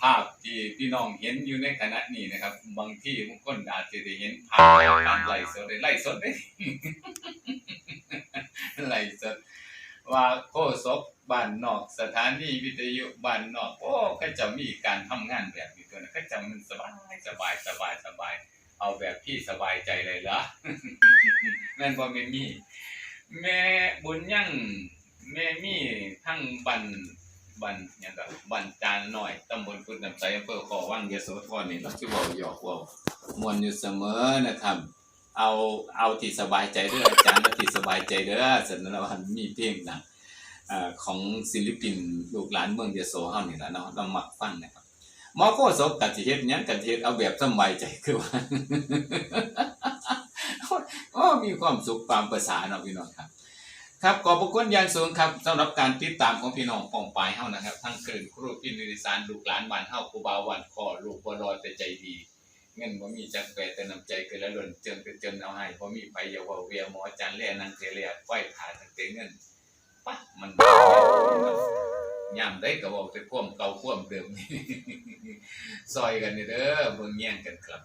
ภาพที่พี่น้องเห็นอยู่ในขณะนี้นะครับ บางที่บางคนอาจจะได้เห็นภาพการไล่สดได้ไล่สดได้ไล่สดว่าโคศกบ้านนอกสถานีวิทยุบ้านนอก โอ้เขาจะมีการทำงานแบบนี้ตัวนะเขาจะมันสบายสบายสบายสบาย เอาแบบที่สบายใจเลยเหรอแม่นบ่แม่นมีแม่บุญยั่งแม่มีทั้งบัน บันยังก็บันจานหน้อยตำบลพุทธน้ำใสอำเภอขอวังยโสธรนี่เราสิเว้าหยอกเว้ามวนอยู่เสมอนะครับ เอาเอาที่สบายใจเด้ออาจารย์เอาที่สบายใจเด้อสนเรามีเพลงหนังเอ่อของศิลปินลูกหลานเมืองยโสเฮานี่ล่ะเนาะเรามักฟังนะครับหมอโคศกก็สิเฮ็ดหยังก็สิเฮ็ดเอาแบบสบายใจคือว่าโอ้มีความสุขตามภาษาเนาะพี่น้องครับ ครับขอบพระคุณอย่างสูงครับสำหรับการติดตามของพี่น้องปองปายเฮานะครับ ทั้งเกินครูพินิริสารลูกหลานบ้านเฮาครูบาวันคอลูกบ่รอแต่ใจดี เงินบ่มีจักแปรแต่น้ำใจเกินละล้นเจิงเป็นเจิงเอาให้บ่มีไปอย่าว้าเวียหมอจันแลนางเทเลียไว้ขาตั้งแต่เงินปะมันยามได้ก็เว้าแต่ความเก่าความเดิมซอยกันนี่เด้อเบิ่งแย่งกันครับ